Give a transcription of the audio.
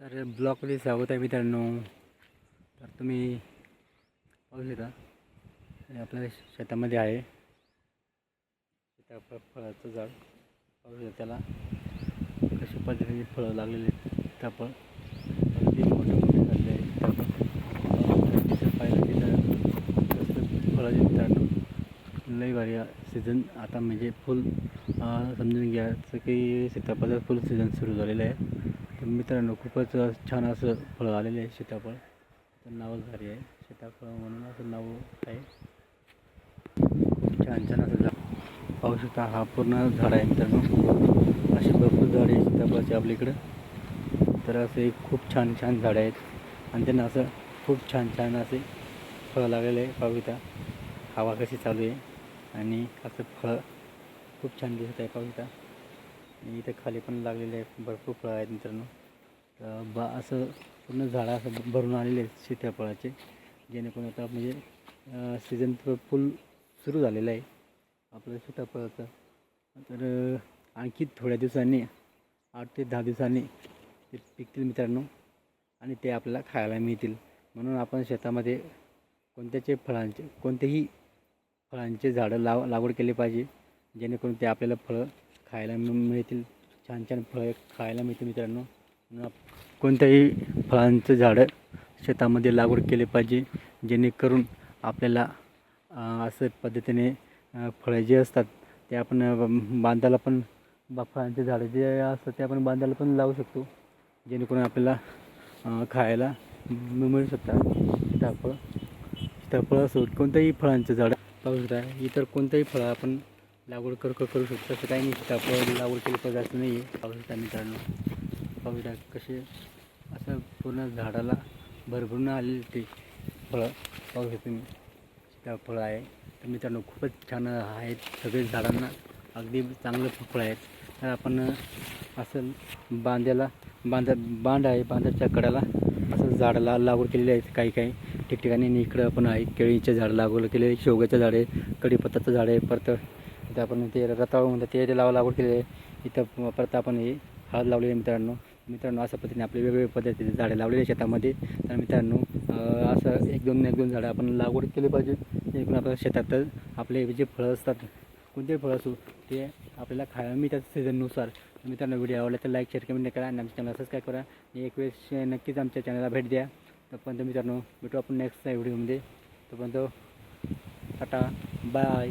तर ब्लॉकमध्ये स्वागत आहे मित्रांनो. तर तुम्ही पाहू शकता आपल्या शेतामध्ये आहे. सीताफळ फळाचं झाड पाहू शकता त्याला कशा पद्धतीने फळं लागलेली आहेत सीताफळ अगदी मोठे मोठे आहे सीताफळ तिथं पाहिलं तिथं फळाचे मित्रांनो लई भारी सीझन आता म्हणजे फुल समजून घ्यायचं की सीताफळाचा फुल सीझन सुरू झालेलं आहे. तर मित्रांनो खूपच छान असं फळं आलेलं आहे सीताफळ. तर नावच भारी आहे सीताफळ म्हणून असं नाव आहे. खूप छान छान असं झाड पाहू शकता हा पूर्ण झाड आहे मित्रांनो. असे भरपूर झाडे आहे सीताफळाचे आपल्या इकडं तर असे खूप छान छान झाडं आहेत. आणि त्यांना असं खूप छान छान असे फळं लागलेले आहे पाहू शकता हवा कशी चालू आहे. आणि असं फळं खूप छान दिसत आहे. पाहू शकता. आणि इथं खाली पण लागलेले आहेत भरपूर फळं आहेत मित्रांनो. तर बा असं पूर्ण झाडं असं भरून आलेले आहेत सीताफळाचे जेणेकरून आता म्हणजे सीझन फुल सुरू झालेलं आहे आपलं सीताफळाचं तर आणखी थोड्या दिवसांनी आठ ते दहा दिवसांनी ते पिकतील मित्रांनो आणि ते आपल्याला खायला मिळतील. म्हणून आपण शेतामध्ये कोणत्याचे फळांचे कोणतेही फळांचे झाडं लाव लागवड केली पाहिजे जेणेकरून ते आपल्याला फळं खायला मिळतील. छान छान फळं खायला मिळतील मित्रांनो. कोणत्याही फळांचं झाडं शेतामध्ये लागवड केले पाहिजे जेणेकरून आपल्याला असं पद्धतीने फळं जे असतात ते आपण बांधायला पण बा फळांचे झाडं जे असतात ते आपण बांधायला पण लावू शकतो. जेणेकरून आपल्याला खायला मिळू शकतात. सीताफळ सीताफळ असो कोणत्याही फळांचं झाड पाहू शकता. इतर कोणतंही फळं आपण लागवड कर करू शकतो. तसं काही नाही आपण लागवड केली पाहिजे असं नाही आहे पाहू शकता मित्रांनो पाहू कसे असं पूर्ण झाडाला भरभरून आलेले ते फळं. पाहू शकता आहे. तर मित्रांनो खूपच छान आहेत सगळे झाडांना. अगदी चांगलं फळ आहेत. तर आपण असं बांध्याला बांधा बांध आहे. बांधाच्या कड्याला असं झाडाला लागवड केलेली आहे. काही काही ठिकठिकाणी इकडं पण आहे. केळीचे झाड लागवड केले आहे. शेवग्याचं झाड आहे कढीपत्ताचं झाड आहे. परत इथं आपण ते रताळू म्हणतात ते लावा लागवड केले आहे इथं परत आपण हे हळद लावलेली आहे मित्रांनो. मित्रांनो अशा पद्धतीने आपले वेगवेगळ्या पद्धतीने झाडे लावलेली आहे शेतामध्ये. तर मित्रांनो असं एक दोन एक दोन झाडं आपण लागवड केली पाहिजे. एकूण आपल्या शेतात आपले जे फळं असतात कोणतेही फळं असू ते आपल्याला खायला मिळतात सीझननुसार मित्रांनो व्हिडिओ आवडला तर लाईक शेअर कमेंट करा आणि आमच्या चॅनल सबस्क्राईब करा. आणि एक वेळेस नक्कीच आमच्या चॅनलला भेट द्या. तोपर्यंत मित्रांनो भेटू आपण नेक्स्ट व्हिडिओमध्ये तोपर्यंत टाटा बाय